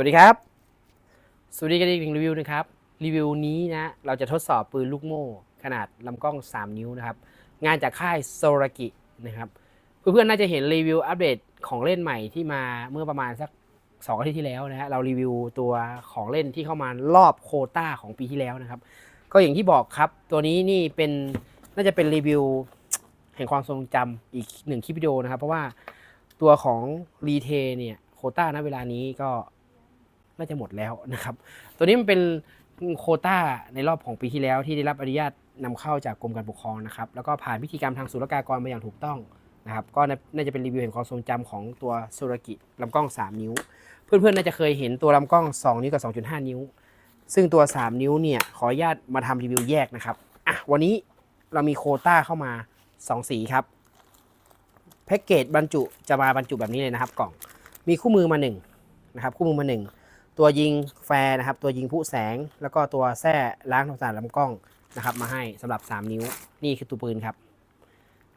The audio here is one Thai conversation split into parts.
วัสดีครับ สวัสดีกันอีกหนึ่งรีวิวนะครับ รีวิวนี้นะ เราจะทดสอบปืนลูกโม่ ขนาดลำกล้อง 3 นิ้วนะครับ งานจากค่ายโซรากินะครับ เพื่อนๆน่าจะเห็นรีวิวอัปเดตของเล่นใหม่ที่มาเมื่อประมาณสัก 2 อาทิตย์ที่แล้วนะฮะ เรารีวิวตัวของเล่นที่เข้ามารอบโคต้าของปีที่แล้วนะครับ ก็อย่างที่บอกครับ ตัวนี้นี่เป็นน่าจะเป็นรีวิวแห่งความทรงจำอีกหนึ่งคลิปวิดีโอนะครับ เพราะว่าตัวของรีเทเนี่ยโคต้าณเวลานี้ก็ น่าจะหมดแล้วนะครับ ตัวนี้มันเป็นโคต้าในรอบของปีที่แล้วที่ได้รับอนุญาตนำเข้าจากกรมการปกครองนะครับแล้วก็ผ่านพิธีกรรมทางศุลกากรมาอย่างถูกต้องนะครับก็น่าจะเป็นรีวิวแห่งความทรงจำของตัวโซรากิลำกล้อง 3 นิ้ว เพื่อนๆน่าจะเคยเห็นตัวลำกล้อง 2 นิ้วกับ 2.5 นิ้ว ซึ่งตัว 3 นิ้วเนี่ยขออนุญาตมาทำรีวิวแยกนะครับอะวันนี้เรามีโคต้าเข้ามา 2 สีครับแพ็กเกจบรรจุจะมาบรรจุแบบนี้เลยนะครับกล่องมีคู่มือมา1นะครับคู่มือมา1 ตัวยิงแฟร์นะครับ ตัวยิงผู้แสง แล้วก็ตัวแส้ล้างทำความสะอาดลำกล้องนะครับ มาให้สำหรับ 3 นิ้ว นี่คือตัวปืนครับ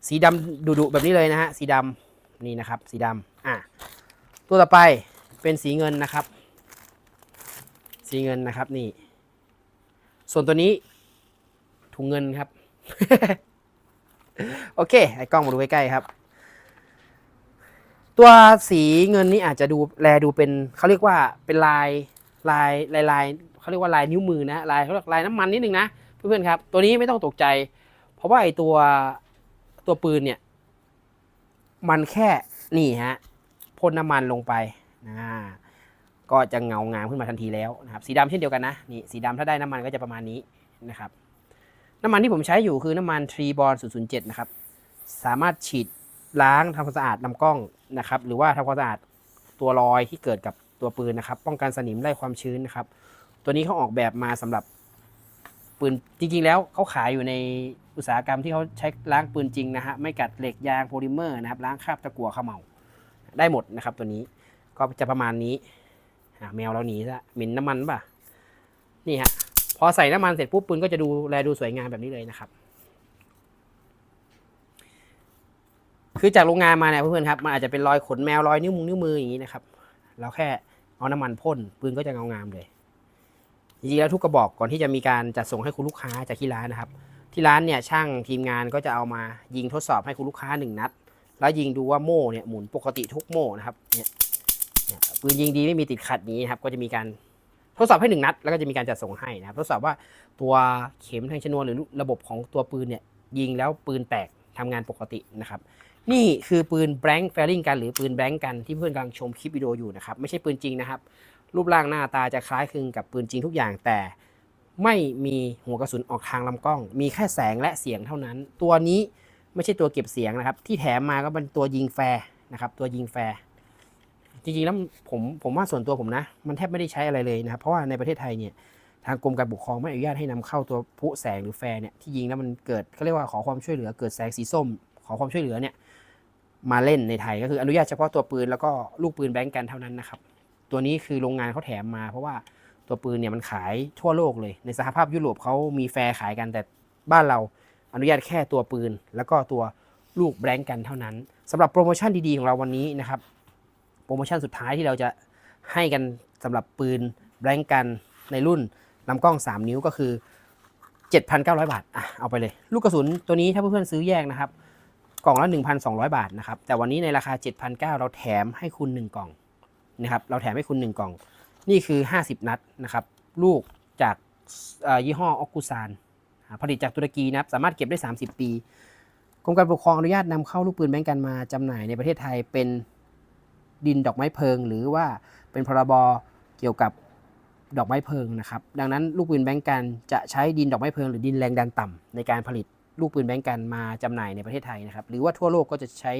สีดำดุๆแบบนี้เลยนะฮะ สีดำนี่นะครับ สีดำอะ ตัวต่อไปเป็นสีเงินนะครับ สีเงินนะครับนี่ ส่วนตัวนี้ถุงเงินครับ โอเค ไอ้กล้องมาดูใกล้ๆครับ ตัวสีเงินนี้อาจจะดูแลดูเป็นเขาเรียกว่าเป็นลายลายลายลายเขาเรียกว่าลายนิ้วมือนะลายเขาเรียกลายน้ำมันนิดนึงนะเพื่อนๆครับ ตัวนี้ไม่ต้องตกใจ เพราะว่าไอตัวตัวปืนเนี่ย มันแค่นี่ฮะพ่นน้ำมันลงไปนะก็จะเงางามขึ้นมาทันทีแล้วนะครับสีดำเช่นเดียวกันนะนี่สีดำถ้าได้น้ำมันก็จะประมาณนี้นะครับ น้ำมันที่ผมใช้อยู่คือน้ำมันทรีบอล007 นะครับ สามารถฉีด ล้างทำความสะอาดลำกล้องนะครับ หรือว่าทำความสะอาดตัวรอยที่เกิดกับตัวปืนนะครับ ป้องกันสนิมไล่ความชื้นนะครับ ตัวนี้เขาออกแบบมาสำหรับปืนจริงๆ แล้วเขาขายอยู่ในอุตสาหกรรมที่เขาใช้ล้างปืนจริงนะฮะไม่กัดเหล็กยางโพลิเมอร์นะครับล้างคราบตะกั่วขมเหลาได้หมดนะครับ ตัวนี้ก็จะประมาณนี้แมวเราหนีซะหม็นน้ำมันป่ะนี่ฮะพอใส่น้ำมันเสร็จปุ๊บปืนก็จะดูแลดูสวยงามแบบนี้เลยนะครับ คือจากโรงงานมาเนี่ยเพื่อนๆครับมันอาจจะเป็นรอยขนแมวรอยนิ้วมือนิ้วมืออย่างนี้นะครับ เราแค่เอาน้ำมันพ่นปืนก็จะเงางามเลยจริงๆแล้วทุกกระบอกก่อนที่จะมีการจัดส่งให้คุณลูกค้าจากที่ร้านนะครับ ที่ร้านเนี่ยช่างทีมงานก็จะเอามายิงทดสอบให้คุณลูกค้าหนึ่งนัด แล้วยิงดูว่าโม่เนี่ยหมุนปกติทุกโม่นะครับเนี่ยปืนยิงดีไม่มีติดขัดนี้นะครับก็จะมีการทดสอบให้หนึ่งนัด แล้วก็จะมีการจัดส่งให้นะครับทดสอบว่าตัวเข็มทางชนวนหรือระบบของตัวปืนเนี่ยยิงแล้วปืนแตกทำงานปกตินะครับ นี่คือปืนแบงค์แฟริงกันหรือปืนแบงค์กันที่เพื่อนกำลังชมคลิปวิดีโออยู่นะครับไม่ใช่ปืนจริงนะครับ รูปร่างหน้าตาจะคล้ายคลึงกับปืนจริงทุกอย่างแต่ไม่มีหัวกระสุนออกทางลำกล้อง มีแค่แสงและเสียงเท่านั้น ตัวนี้ไม่ใช่ตัวเก็บเสียงนะครับ ที่แถมมาก็เป็นตัวยิงแฟร์นะครับ ตัวยิงแฟร์จริงๆแล้วผมผมว่าส่วนตัวผมนะ มันแทบไม่ได้ใช้อะไรเลยนะครับ เพราะว่าในประเทศไทยเนี่ยทางกรมการปกครองไม่อนุญาตให้นำเข้าตัวพลุแสงหรือแฟร์เนี่ยที่ยิงแล้วมันเกิดเขาเรียกว่าขอความช่วยเหลือเกิดแสงสีส้ม ขอความช่วยเหลือเนี่ย มาเล่นในไทยก็คืออนุญาตเฉพาะตัวปืนแล้วก็ลูกปืนแบงก์กันเท่านั้นนะครับ ตัวนี้คือโรงงานเขาแถมมา เพราะว่าตัวปืนเนี่ยมันขายทั่วโลกเลย ในสหภาพยุโรปเขามีแฟร์ขายกันแต่บ้านเราอนุญาตแค่ตัวปืน แล้วก็ตัวลูกแบงก์กันเท่านั้นสำหรับโปรโมชั่นดีๆของเราวันนี้นะครับโปรโมชั่นสุดท้ายที่เราจะให้กันสำหรับปืนแบงก์กันในรุ่นลำกล้อง 3 นิ้วก็คือ 7,900 บาทอะเอาไปเลย ลูกกระสุนตัวนี้ถ้าเพื่อนๆซื้อแยกนะครับ กล่องละ 1,200 บาทนะครับ แต่วันนี้ในราคา 7,900 เราแถมให้คุณ 1 กล่องนะครับ เราแถมให้คุณ 1 กล่อง นี่คือ 50 นัดนะครับ ลูกจากยี่ห้อออกุซาน ผลิตจากตุรกีนะครับ สามารถเก็บได้ 30 ปี กรมการปกครองอนุญาตนำเข้าลูกปืนแบงก์กันมาจำหน่ายในประเทศไทยเป็นดินดอกไม้เพลิง หรือว่าเป็นพรบเกี่ยวกับดอกไม้เพลิงนะครับ ดังนั้นลูกปืนแบงก์กันจะใช้ดินดอกไม้เพลิงหรือดินแรงดันต่ำในการผลิต ลูกปืนแบงก์กันมาจำหน่ายในประเทศไทยนะครับ หรือว่าทั่วโลกก็จะใช้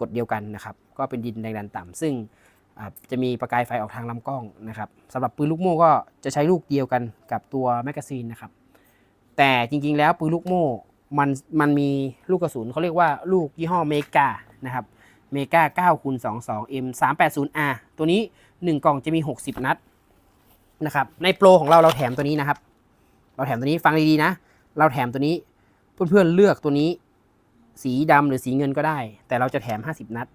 กฎเดียวกันนะครับ ก็เป็นดินแรงดันต่ำซึ่งจะมีประกายไฟออกทางลำกล้องนะครับสำหรับปืนลูกโม่ก็จะใช้ลูกเดียวกันกับตัวแมกกาซีนนะครับ แต่จริงๆแล้วปืนลูกโม่มันมันมีลูกกระสุนเขาเรียกว่าลูกยี่ห้อเมกานะครับเมกา9คูณ22 M 380 R ตัวนี้ 1 กล่องจะมี 60 นัดนะครับ ในโปรของเราเราแถมตัวนี้นะครับ เราแถมตัวนี้ฟังดีๆนะ เราแถมตัวนี้ เพื่อนๆเลือกตัวนี้ สีดำหรือสีเงินก็ได้ แต่เราจะแถม 50 นัด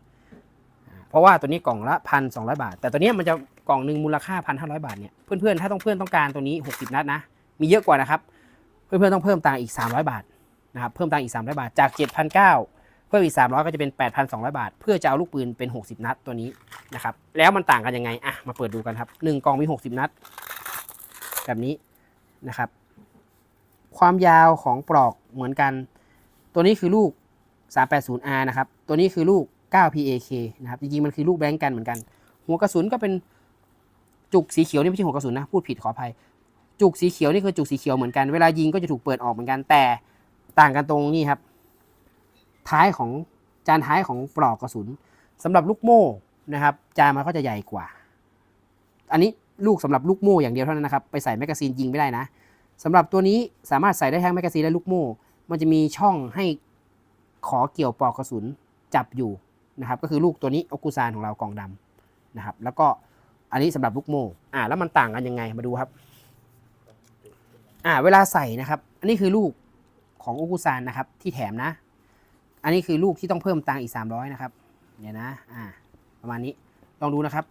เพราะว่าตัวนี้กล่องละพันสองบาท แต่ตัวเนี้ยมันจะกล่องหนึ่งมูลค่าพันห้าร้อยบาทเนี่ยเพื่อนๆถ้าต้องเพื่อนต้องการตัวนี้ 60 นัดนะมีเยอะกว่านะครับ เพื่อนๆต้องเพิ่มตังค์อีก 300 บาทนะครับเพิ่มตังค์อีก 300 บาทจาก 7,900 เพิ่มอีก 300 ก็จะเป็น 8,200 บาท เพื่อจะเอาลูกปืนเป็น 60 นัดตัวนี้นะครับแล้วมันต่างกันยังไงอะมาเปิดดูกันครับหนึ่งกล่องมี 60 นัด แบบนี้นะครับ ความยาวของปลอกเหมือนกัน ตัวนี้คือลูก 380R นะครับ ตัวนี้คือลูก 9PAK นะครับ จริงๆ มันคือลูกแบงก์กันเหมือนกัน หัวกระสุนก็เป็นจุกสีเขียวนี่ไม่ใช่หัวกระสุนนะ พูดผิดขออภัย จุกสีเขียวนี่คือจุกสีเขียวเหมือนกัน เวลายิงก็จะถูกเปิดออกเหมือนกัน แต่ต่างกันตรงนี้ครับ ท้ายของจานท้ายของปลอกกระสุนสำหรับลูกโม่นะครับ จานมันก็จะใหญ่กว่า อันนี้ลูกสำหรับลูกโม่อย่างเดียวเท่านั้นนะครับ ไปใส่แมกกาซีนยิงไม่ได้นะ สำหรับตัวนี้สามารถใส่ได้ทั้งแมกกาซีนและลูกโม่ มันจะมีช่องให้ขอเกี่ยวปลอกกระสุนจับอยู่นะครับ ก็คือลูกตัวนี้โอกุซานของเรากองดำนะครับ แล้วก็อันนี้สำหรับลูกโม่อ่าแล้วมันต่างกันยังไงมาดูครับ อ่า เวลาใส่นะครับ อันนี้คือลูกของโอกุซานนะครับ ที่แถมนะ อันนี้คือลูกที่ต้องเพิ่มตังอีก 300 นะครับ เนี่ยนะ อ่า ประมาณนี้ ลองดูนะครับ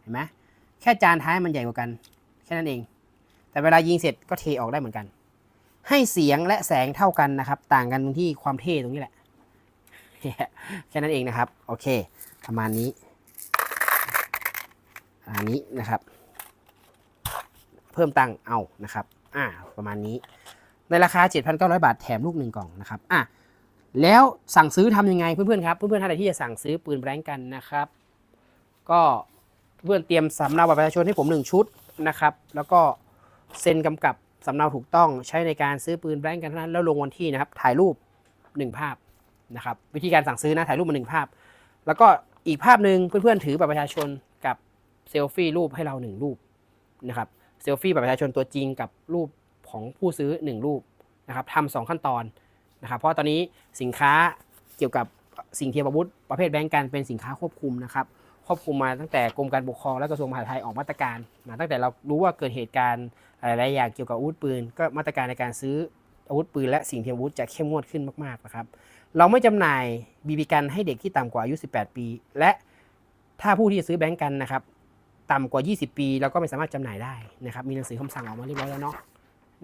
เห็นไหมแค่จานท้ายมันใหญ่กว่ากัน แค่นั้นเอง แต่เวลายิงเสร็จก็เทออกได้เหมือนกัน ให้เสียงและแสงเท่ากันนะครับ ต่างกันตรงที่ความเท่ตรงนี้แหละ แค่นั้นเองนะครับ โอเค ประมาณนี้ อันนี้นะครับ เพิ่มตังค์เอานะครับ อ่า ประมาณนี้ ในราคา 7,900 บาทแถมลูกหนึ่งกล่องนะครับ อะแล้วสั่งซื้อทำยังไงเพื่อนๆครับ เพื่อนๆท่านใดที่จะสั่งซื้อปืนแบงก์กันนะครับ ก็เพื่อนเตรียมสำเนาบัตรประชาชนให้ผมหนึ่งชุดนะครับ แล้วก็ เซ็นกำกับสำเนาถูกต้องใช้ในการซื้อปืนแบงก์กันเท่านั้นแล้วลงวันที่นะครับ ถ่ายรูปหนึ่งภาพนะครับวิธีการสั่งซื้อนะถ่ายรูปมาหนึ่งภาพ แล้วก็อีกภาพหนึ่งเพื่อนๆถือบัตรประชาชนกับเซลฟี่รูปให้เราหนึ่งรูปนะครับเซลฟี่บัตรประชาชนตัวจริงกับรูปของผู้ซื้อหนึ่งรูปนะครับทำสองขั้นตอนนะครับเพราะตอนนี้สินค้าเกี่ยวกับสิ่งเทียมอาวุธประเภทแบงก์กันเป็นสินค้าควบคุมนะครับ ควบคุมมาตั้งแต่กรมการปกครองและกระทรวงมหาดไทยออกมาตรการมาตั้งแต่เรารู้ว่าเกิดเหตุการณ์หลายๆอย่างเกี่ยวกับอาวุธปืน ก็มาตรการในการซื้ออาวุธปืนและสิ่งเทียมอาวุธจะเข้มงวดขึ้นมากๆนะครับ เราไม่จำหน่ายบีบีกันให้เด็กที่ต่ำกว่าอายุ 18 ปี และถ้าผู้ที่จะซื้อแบงก์กันนะครับต่ำกว่า 20 ปีเราก็ไม่สามารถจำหน่ายได้นะครับ มีหนังสือคำสั่งออกมาเรียบร้อยแล้วเนาะ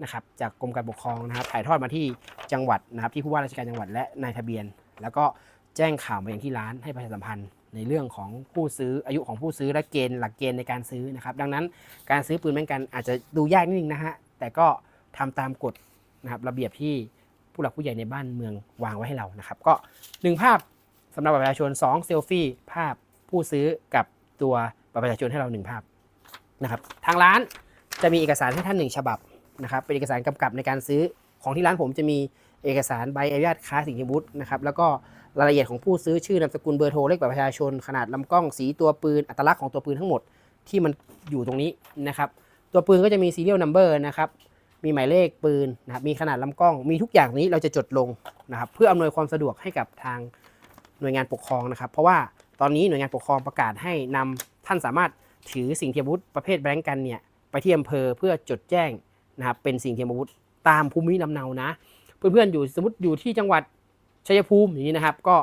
นะครับจากกรมการปกครองนะครับ ถ่ายทอดมาที่จังหวัดนะครับที่ผู้ว่าราชการจังหวัดและนายทะเบียน แล้วก็แจ้งข่าวมาอย่างที่ร้านให้ประชาสัมพันธ์ ในเรื่องของผู้ซื้ออายุของผู้ซื้อและเกณฑ์หลักเกณฑ์ในการซื้อนะครับ ดังนั้นการซื้อปืนแบงก์กันอาจจะดูยากนิดนึงนะฮะแต่ก็ทำตามกฎนะครับระเบียบที่ผู้หลักผู้ใหญ่ในบ้านเมืองวางไว้ให้เรานะครับ ก็ 1 ภาพสำหรับบัตรประชาชน 2 เซลฟี่ภาพผู้ซื้อกับตัวบัตรประชาชนให้เรา 1 ภาพนะครับ ทางร้านจะมีเอกสารให้ท่าน1ฉบับนะครับ เป็นเอกสารกำกับในการซื้อของที่ร้านผมจะมีเอกสารใบอนุญาตค้าสิ่งที่บุตนะครับ แล้วก็ รายละเอียดของผู้ซื้อชื่อนามสกุลเบอร์โทรเลขบัตรประชาชน ขนาดลำกล้องสีตัวปืน อัตลักษณ์ของตัวปืนทั้งหมดที่มันอยู่ตรงนี้นะครับ ตัวปืนก็จะมี serial number นะครับ มีหมายเลขปืนนะครับมีขนาดลำกล้อง มีทุกอย่างนี้เราจะจดลงนะครับ เพื่ออำนวยความสะดวกให้กับทางหน่วยงานปกครองนะครับ เพราะว่าตอนนี้หน่วยงานปกครองประกาศให้นำท่านสามารถถือสิ่งเทียมอาวุธประเภทแบงก์กันเนี่ยไปที่อำเภอเพื่อจดแจ้งนะครับเป็นสิ่งเทียมอาวุธตามภูมิลำเนานะ เพื่อนๆอยู่สมมติอยู่ที่จังหวัด ชัยภูมิอย่างนี้นะครับ ก็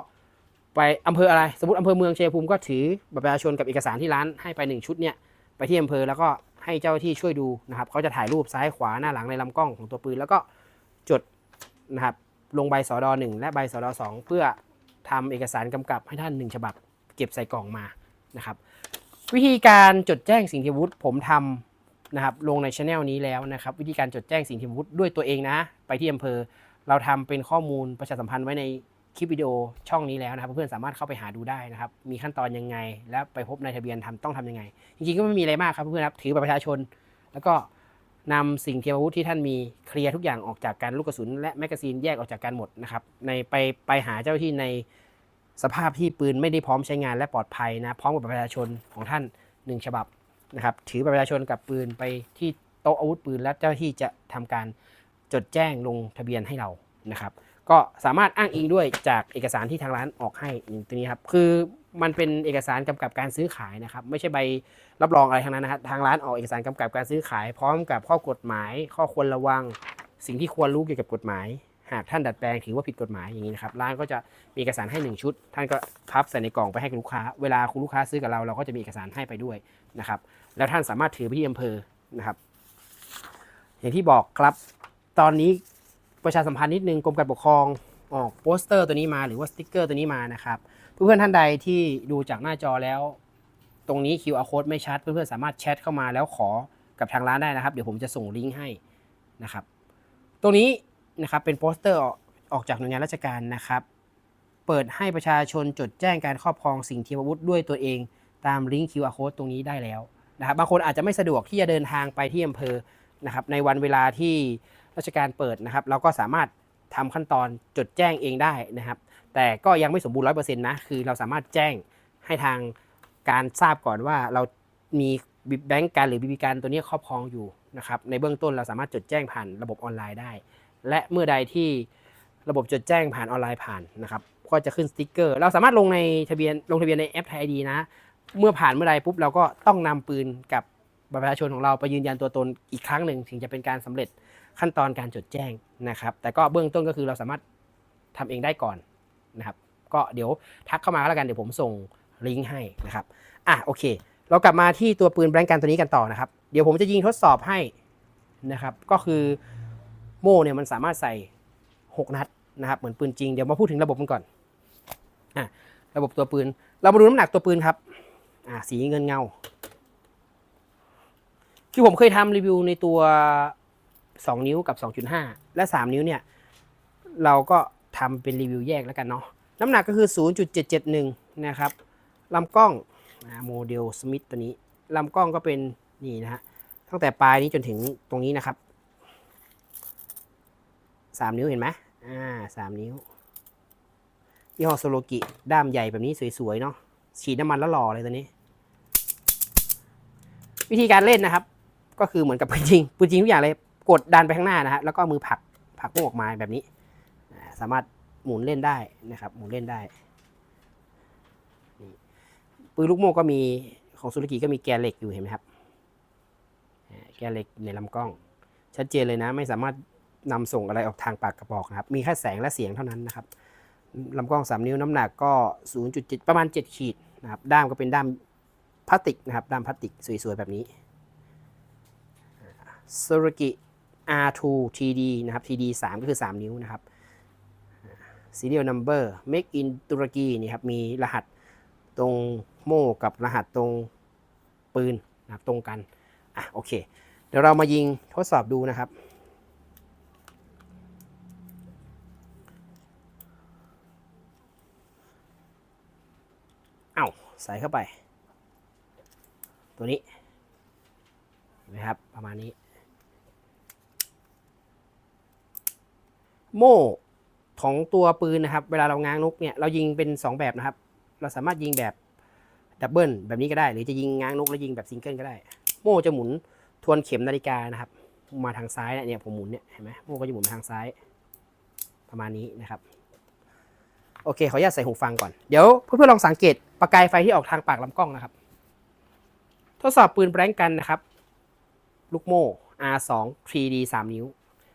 ไปอำเภออะไร สมมติอำเภอเมืองชัยภูมิก็ถือบัตรประชาชนกับเอกสารที่ร้านให้ไปหนึ่งชุดเนี่ยไปที่อำเภอแล้วก็ให้เจ้าที่ช่วยดูนะครับเขาจะถ่ายรูปซ้ายขวาหน้าหลังในลำกล้องของตัวปืน แล้วก็จดนะครับลงใบสอดอหนึ่งและใบสอดอสองเพื่อทำเอกสารกำกับให้ท่านหนึ่งฉบับ เก็บใส่กล่องมานะครับ วิธีการจดแจ้งสิ่งที่วุฒิผมทำนะครับลงในช anel นี้แล้วนะครับ วิธีการจดแจ้งสิ่งที่วุฒิด้วยตัวเองนะ ไปที่อำเภอ เราทำเป็นข้อมูลประชาสัมพันธ์ไว้ในคลิปวิดีโอช่องนี้แล้วนะครับ เพื่อนๆสามารถเข้าไปหาดูได้นะครับ มีขั้นตอนยังไง และไปพบนายทะเบียนทำต้องทำยังไง จริงๆก็ไม่มีอะไรมากครับเพื่อนๆครับถือบัตรประชาชน แล้วก็นำสิ่งเทียมอาวุธที่ท่านมีเคลียร์ทุกอย่างออกจากกันลูกกระสุน และแมกกาซีนแยกออกจากกันหมดนะครับในไปไปหาเจ้าที่ในสภาพที่ปืนไม่ได้พร้อมใช้งานและปลอดภัยนะพร้อมกับบัตรประชาชนของท่านหนึ่งฉบับนะครับถือบัตรประชาชนกับปืนไปที่โต๊ะอาวุธปืนและเจ้าหน้าที่จะทำการ จดแจ้งลงทะเบียนให้เรานะครับก็สามารถอ้างอิงด้วยจากเอกสารที่ทางร้านออกให้อย่างตัวนี้ครับคือมันเป็นเอกสารกำกับการซื้อขายนะครับไม่ใช่ใบรับรองอะไรทั้งนั้นนะครับทางร้านออกเอกสารกำกับการซื้อขาย พร้อมกับข้อกฎหมาย ข้อควรระวัง สิ่งที่ควรรู้เกี่ยวกับกฎหมาย หากท่านดัดแปลงถือว่าผิดกฎหมายอย่างนี้นะครับร้านก็จะมีเอกสารให้ 1 ชุด ท่านก็พับใส่ในกล่องไปให้ลูกค้า เวลาคุณลูกค้าซื้อกับเราเราก็จะมีเอกสารให้ไปด้วยนะครับแล้วท่านสามารถถือไปที่อำเภอนะครับอย่างที่บอกครับ ตอนนี้ประชาสัมพันธ์นิดนึงกรมการปกครองออกโปสเตอร์ตัวนี้มาหรือว่าสติกเกอร์ตัวนี้มานะครับเพื่อนๆท่านใดที่ดูจากหน้าจอแล้ว ตรงนี้ QR code ไม่ชัดเพื่อนๆสามารถแชทเข้ามาแล้วขอกับทางร้านได้นะครับ เดี๋ยวผมจะส่งลิงก์ให้นะครับ ตรงนี้นะครับเป็นโปสเตอร์ออกออกจากหน่วยงานราชการนะครับ เปิดให้ประชาชนจดแจ้งการครอบครองสิ่งเทียมอาวุธด้วยตัวเอง ตามลิงก์ QR code ตรงนี้ได้แล้วนะครับบางคนอาจจะไม่สะดวกที่จะเดินทางไปที่อำเภอนะครับในวันเวลาที่ ราชการเปิดนะครับ เราก็สามารถทำขั้นตอนจดแจ้งเองได้นะครับ แต่ก็ยังไม่สมบูรณ์ร้อยเปอร์เซ็นต์นะ คือเราสามารถแจ้งให้ทางการทราบก่อนว่าเรามีแบงก์การหรือบีบีการตัวนี้ครอบครองอยู่นะครับ ในเบื้องต้นเราสามารถจดแจ้งผ่านระบบออนไลน์ได้ และเมื่อใดที่ระบบจดแจ้งผ่านออนไลน์ผ่านนะครับก็จะขึ้นสติกเกอร์ เราสามารถลงในทะเบียนลงทะเบียนในแอปไทยดีนะ เมื่อผ่านเมื่อใดปุ๊บเราก็ต้องนำปืนกับบัตรประชาชนของเราไปยืนยันตัวตนอีกครั้งหนึ่งถึงจะเป็นการสำเร็จ ขั้นตอนการจดแจ้งนะครับ แต่ก็เบื้องต้นก็คือเราสามารถทำเองได้ก่อนนะครับ ก็เดี๋ยวทักเข้ามาแล้วกันเดี๋ยวผมส่งลิงก์ให้นะครับอะโอเค เรากลับมาที่ตัวปืนแบงก์กันตัวนี้กันต่อนะครับ เดี๋ยวผมจะยิงทดสอบให้นะครับ ก็คือโม่เนี่ยมันสามารถใส่ 6 นัดนะครับ เหมือนปืนจริง เดี๋ยวมาพูดถึงระบบมันก่อนอะระบบตัวปืน เรามาดูน้ำหนักตัวปืนครับอะสีเงินเงา คือผมเคยทำรีวิวในตัว 2 นิ้วกับ 2.5 และ 3 นิ้วเนี่ยเราก็ทำเป็นรีวิวแยกแล้วกันเนาะน้ำหนักก็คือ 0.771 นะครับลำกล้องโมเดลสมิธตัวนี้ลำกล้องก็เป็นนี่นะฮะตั้งแต่ปลายนี้จนถึงตรงนี้นะครับ 3 นิ้วเห็นไหมอ่าสามนิ้วยี่ห้อโซโลกิด้ามใหญ่แบบนี้สวยๆเนาะฉีดน้ำมันแล้วหล่อเลยตัวนี้ วิธีการเล่นนะครับ ก็คือเหมือนกับปืนจริงปืนจริงทุกอย่างเลย กดดันไปข้างหน้านะฮะแล้วก็มือผลักผลักพวกออกมาแบบนี้ สามารถหมุนเล่นได้นะครับหมุนเล่นได้ปืนลูกโม่ก็มีของซูซูกิก็มีแกนเหล็กอยู่เห็นไหมครับแกนเหล็กในลำกล้อง ชัดเจนเลยนะ ไม่สามารถนำส่งอะไรออกทางปากกระบอกนะครับ มีแค่แสงและเสียงเท่านั้นนะครับลำกล้อง 3 นิ้วน้ำหนักก็ 0.7 ประมาณ 7 ขีดนะครับด้ามก็เป็นด้ามพลาสติกนะครับด้ามพลาสติกสวยๆแบบนี้ s u r u k i R2 TD นะครับ TD 3 ก็คือ 3 นิ้วนะครับ serial number make in ตุรกีนี่ครับ มีรหัสตรงโม่กับรหัสตรงปืนนะครับตรงกัน อะโอเค เดี๋ยวเรามายิงทดสอบดูนะครับ เอาใส่เข้าไป ตัวนี้เห็นไหมครับประมาณนี้ โม่ของตัวปืนนะครับ เวลาเราง้างนกเนี่ยเรายิงเป็น 2 แบบนะครับ เราสามารถยิงแบบดับเบิลแบบนี้ก็ได้ หรือจะยิงง้างนกแล้วยิงแบบซิงเกิลก็ได้ โม่จะหมุนทวนเข็มนาฬิกานะครับ มาทางซ้ายเนี่ยผมหมุนเนี่ยเห็นไหมโม่ก็จะหมุนมาทางซ้าย ประมาณนี้นะครับโอเคขออนุญาตใส่หูฟังก่อนเดี๋ยวเพื่อนๆลองสังเกตประกายไฟที่ออกทางปากลำกล้องนะครับ ทดสอบปืนแบงกันนะครับ ลูกโม่ R2 3D 3 นิ้ว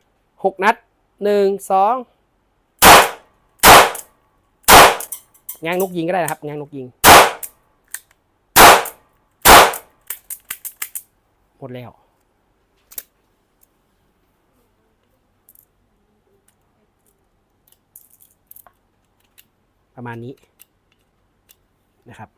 6 นัด 1 2ง้างนกยิงก็ได้นะครับง้างนกยิง หมดแล้วประมาณนี้นะครับ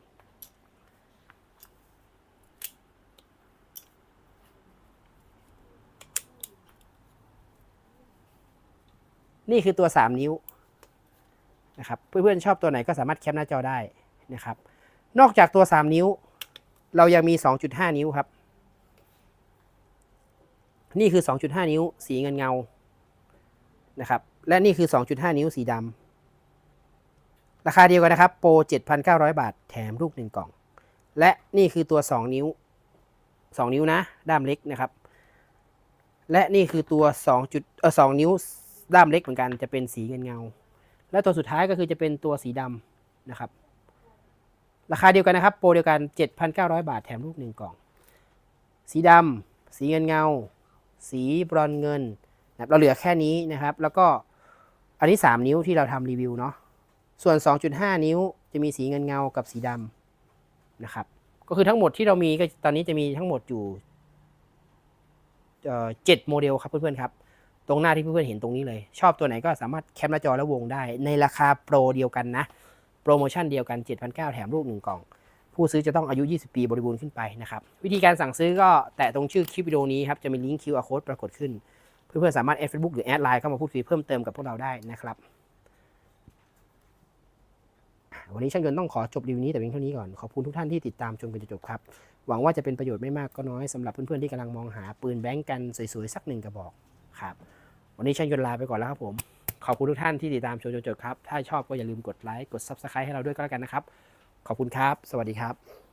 นี่คือตัว 3 นิ้วนะครับเพื่อนๆชอบตัวไหนก็สามารถแคปหน้าจอได้นะครับ นอกจากตัว 3 นิ้ว เรายังมี 2.5 นิ้วครับ นี่คือ 2.5 นิ้ว สีเงินเงานะครับ และนี่คือ 2.5 นิ้วสีดำราคาเดียวกันนะครับ โปร 7,900 บาท แถมลูกหนึ่งกล่อง และนี่คือตัว 2 นิ้ว 2 นิ้วนะ ด้ามเล็กนะครับ และนี่คือตัว2จุดเออ2นิ้ว ด้ามเล็กเหมือนกันจะเป็นสีเงินเงา และตัวสุดท้ายก็คือจะเป็นตัวสีดำนะครับ ราคาเดียวกันนะครับ โปรเดียวกัน 7,900 บาทแถมลูกหนึ่งกล่อง สีดำสีเงินเงา สีบรอนเงินนะเราเหลือแค่นี้นะครับ แล้วก็อันนี้ 3 นิ้วที่เราทำรีวิวเนาะส่วน 2.5 นิ้วจะมีสีเงินเงากับสีดำนะครับ ก็คือทั้งหมดที่เรามีก็ตอนนี้จะมีทั้งหมดอยู่เจ็ดโมเดลครับเพื่อนๆครับ ตรงหน้าที่เพื่อนๆเห็นตรงนี้เลย ชอบตัวไหนก็สามารถแคปหน้าจอแล้ววงได้ ในราคาโปรเดียวกันนะ โปรโมชั่นเดียวกัน 7,900 แถมลูกหนึ่งกล่อง ผู้ซื้อจะต้องอายุ 20 ปีบริบูรณ์ขึ้นไปนะครับ วิธีการสั่งซื้อก็แตะตรงชื่อคลิปวิดีโอนี้ครับ จะมีลิงก์ QR code ปรากฏขึ้น เพื่อนๆสามารถแอดเฟซบุ๊กหรือแอดไลน์เข้ามาพูดคุยเพิ่มเติมกับพวกเราได้นะครับวันนี้ช่างยนต์ต้องขอจบรีวิวนี้แต่เพียงเท่านี้ก่อน ขอบคุณทุกท่านที่ติดตามชมกันจนจบครับ หวังว่าจะเป็นประโยชน์ไม่มากก็น้อยสำหรับเพื่อนๆที่กำลังมองหาปืนแบงก์กันสวยๆ สักหนึ่งกระบอกครับ วันนี้ช่างยนลาไปก่อนแล้วครับผม ขอบคุณทุกท่านที่ติดตามชมจนจบครับ ถ้าชอบก็อย่าลืมกดไลค์ กด Subscribe ให้เราด้วยก็แล้วกันนะครับ ขอบคุณครับ สวัสดีครับ